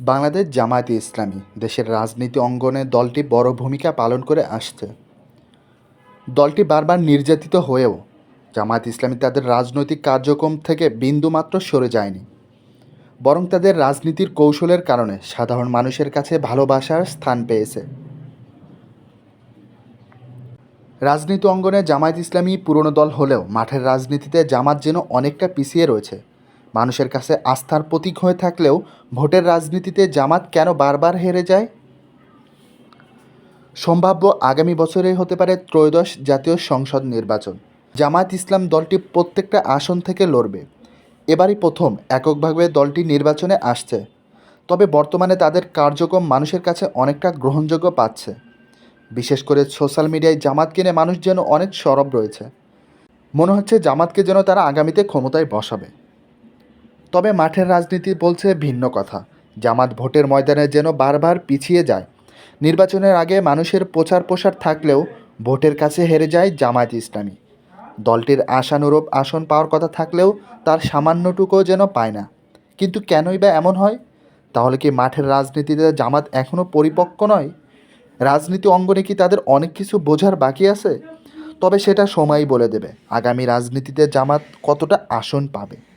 বাংলাদেশ জামায়াতে ইসলামী দেশের রাজনীতি অঙ্গনে দলটি বড় ভূমিকা পালন করে আসছে। দলটি বারবার নির্যাতিত হয়েও জামায়াত ইসলামী তাদের রাজনৈতিক কার্যক্রম থেকে বিন্দুমাত্র সরে যায়নি। বরং তাদের রাজনীতির কৌশলের কারণে সাধারণ মানুষের কাছে ভালোবাসার স্থান পেয়েছে। রাজনীতি অঙ্গনে জামায়াত ইসলামী পুরনো দল হলেও মাঠের রাজনীতিতে জামাত যেন অনেকটা পিছিয়ে রয়েছে। মানুষের কাছে আস্থার প্রতীক হয়ে থাকলেও ভোটের রাজনীতিতে জামাত কেন বারবার হেরে যায়? সম্ভাব্য আগামী বছরে হতে পারে ত্রয়োদশ জাতীয় সংসদ নির্বাচন। জামায়াত ইসলাম দলটি প্রত্যেকটা আসন থেকে লড়বে। এবারই প্রথম এককভাবে দলটি নির্বাচনে আসছে। তবে বর্তমানে তাদের কার্যক্রম মানুষের কাছে অনেকটা গ্রহণযোগ্য পাচ্ছে। বিশেষ করে সোশ্যাল মিডিয়ায় জামাত কিনে মানুষ যেন অনেক সরব রয়েছে। মনে হচ্ছে জামাতকে যেন তারা আগামীতে ক্ষমতায় বসাবে। তবে মাঠের রাজনীতি বলছে ভিন্ন কথা। জামাত ভোটের ময়দানে যেন বারবার পিছিয়ে যায়। নির্বাচনের আগে মানুষের প্রচার প্রসার থাকলেও ভোটের কাছে হেরে যায় জামায়াত ইসলামী। দলটির আশানুরূপ আসন পাওয়ার কথা থাকলেও তার সামান্যটুকুও যেন পায় না। কিন্তু কেনই বা এমন হয়? তাহলে কি মাঠের রাজনীতিতে জামাত এখনও পরিপক্ক নয়? রাজনীতি অঙ্গনে কি তাদের অনেক কিছু বোঝার বাকি আছে? তবে সেটা সময়ই বলে দেবে। আগামী রাজনীতিতে জামাত কতটা আসন পাবে?